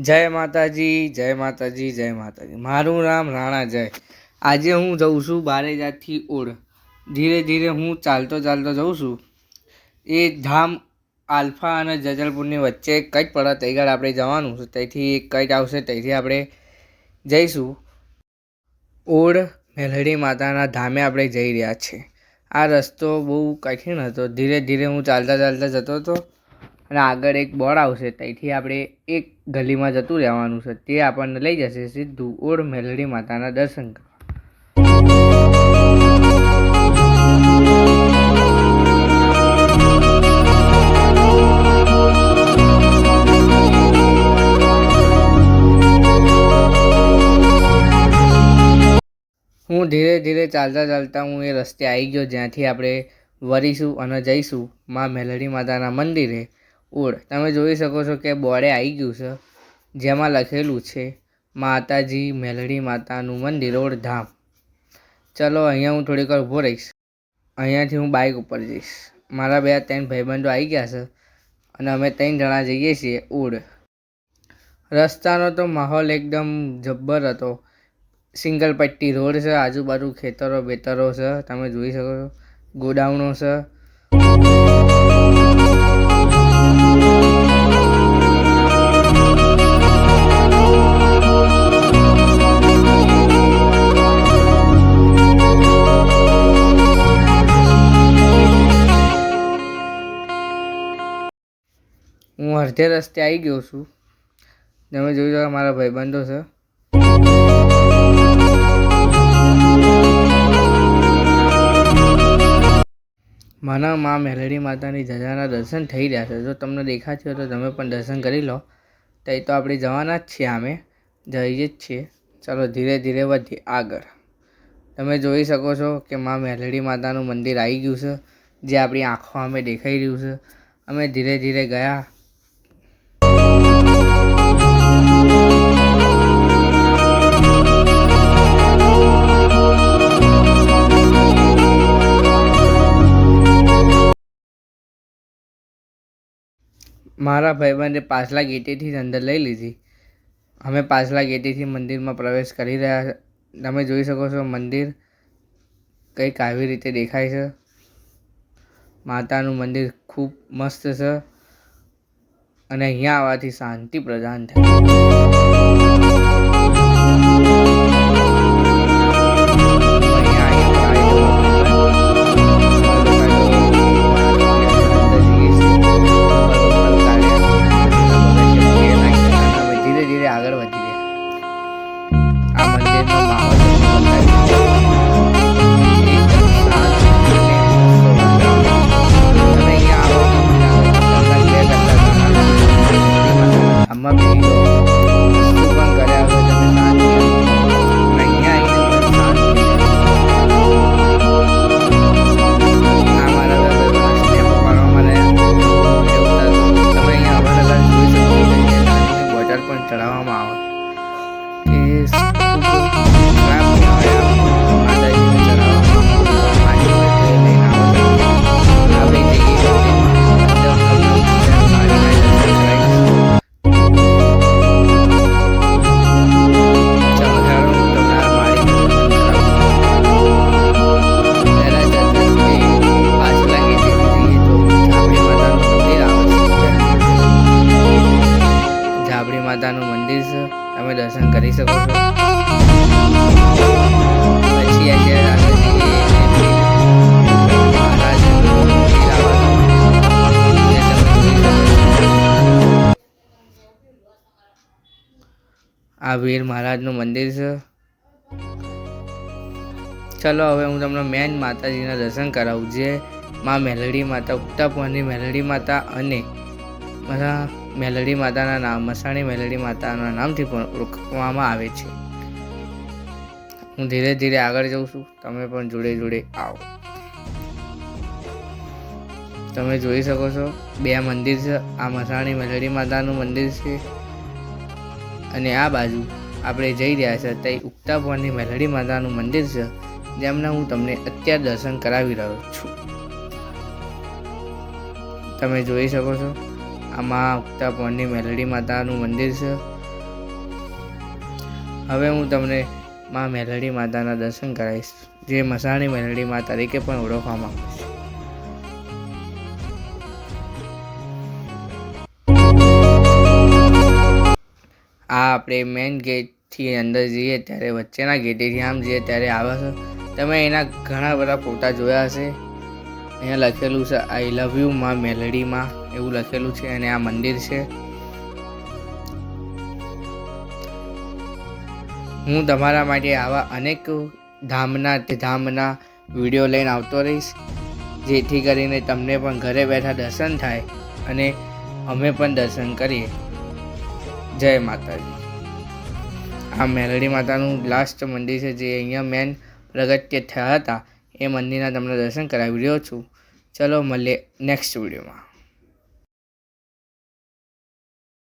જય માતાજી જય માતાજી જય માતાજી. મારું નામ રાણા જય. આજે હું જઉં છું બારે જાતથી ઓળ ધીરે ધીરે હું ચાલતો ચાલતો જઉં છું. એ ધામ આલ્ફા અને જજલપુરની વચ્ચે કંઈક પડે તૈયાર આપણે જવાનું છે. ત્યાંથી કંઈક આવશે, ત્યાંથી આપણે જઈશું. ઓળ મેલડી માતાના ધામે આપણે જઈ રહ્યા છીએ આ રસ્તો બહુ કઠિન હતો. ધીરે ધીરે હું ચાલતા ચાલતા જતો હતો. અને આગળ એક બોર્ડ આવશે, ત્યાંથી આપણે એક ગલીમાં જતું રહેવાનું છે. તે આપણને લઈ જશે સીધું ઓળ મેલડી માતાના દર્શન કરવા. હું ધીરે ધીરે ચાલતા ચાલતા હું એ રસ્તે આવી ગયો જ્યાંથી આપણે વરીશું અને જઈશું મા મેલડી માતાના મંદિરે. ઓળ તમે જોઈ શકો છો કે બોર્ડે આવી ગયું છે, જેમાં લખેલું છે, માતાજી મેલડી માતાનું મંદિર ઓળ ધામ ચલો, અહીંયા હું થોડીક વાર ઊભો રહીશ. અહીંયાથી હું બાઇક ઉપર જઈશ. મારા બે ત્રણ ભાઈબંધો આવી ગયા છે અને અમે ત્રણ જણા જઈએ છીએ ઓળ રસ્તાનો તો માહોલ એકદમ જબ્બર હતો. સિંગલ પટ્ટી રોડ છે, આજુબાજુ ખેતરો બેતરો છે, તમે જોઈ શકો છો, ગોડાઉનો છે. હું અડધે રસ્તે આવી ગયો છું. તમે જોઈ શકો મારા ભાઈબંધો છે. મને મા મેલડી માતાની ધજાના દર્શન થઈ રહ્યા છે. જો તમને દેખાતી હોય તો તમે પણ દર્શન કરી લો. તો તો આપણે જવાના જ છીએ અમે. જઈએ જ છીએ. ચાલો ધીરે ધીરે વધીએ આગળ. તમે જોઈ શકો છો કે મા મેલડી માતાનું મંદિર આવી ગયું છે. જે આપણી આંખો અમે દેખાઈ રહ્યું છે. અમે ધીરે ધીરે ગયા. મારા ભાઈબંધે પાછલા ગેટેથી જ અંદર લઈ લીધી. અમે પાછલા ગેટેથી મંદિરમાં પ્રવેશ કરી રહ્યા છે. તમે જોઈ શકો છો મંદિર કંઈક આવી રીતે દેખાય છે. માતાનું મંદિર ખૂબ મસ્ત છે અને અહીંયા આવવાથી શાંતિ પ્રદાન થાય. તમે દર્શન કરી શકો છો પછી. આ વીર મહારાજનું મંદિર છે ચલો હવે હું તમને મેન માતાજીના દર્શન કરાવું, જે માં મેલડી માતા ઉક્તાપુરની મેલડી માતા અને મારા મેલડી માતાના નામ, મસાણી મેલડી માતાના નામથી પણ ઓળખવામાં આવે છે. હું ધીરે ધીરે આગળ જઉં છું. તમે પણ જોડે જોડે આવો. તમે જોઈ શકો છો, બે મંદિર છે. આ મસાણી મેલડી માતાનું મંદિર છે. અને આ બાજુ આપણે જઈ રહ્યા છે તે ઉક્તાપુરની મેલડી માતાનું મંદિર છે, જેમના હું તમને અત્યારે દર્શન કરાવી રહ્યો છું. તમે જોઈ શકો છો આમાં ઉગતા મેલડી માતાનું મંદિર છે. હવે હું તમને મા મેલડી માતાના દર્શન કરાવીશ, જે મસાણી મેલડી મા તરીકે પણ ઓળખવામાં આવે છે. આ આપણે મેઇન ગેટથી અંદર જઈએ ત્યારે વચ્ચેના ગેટેથી આમ જઈએ ત્યારે આવે છે. તમે એના ઘણા બધા ફોટા જોયા હશે. અહીંયા લખેલું છે આઈ લવ યુ માં મેલડીમાં એવું લખેલું છે, અને આ મંદિર છે. હું તમારા માટે આવા અનેક ધામના ધામના વીડિયો લઈને આવતો રહીશ, જેથી કરીને તમને પણ ઘરે બેઠા દર્શન થાય અને અમે પણ દર્શન કરીએ. જય માતાજી. આ મેલડી માતાનું લાસ્ટ મંદિર છે, જે અહીંયા મેન પ્રગટ્ય થયા હતા. એ મંદિરના તમને દર્શન કરાવી રહ્યો છું. ચલો મળીએ નેક્સ્ટ વિડીયોમાં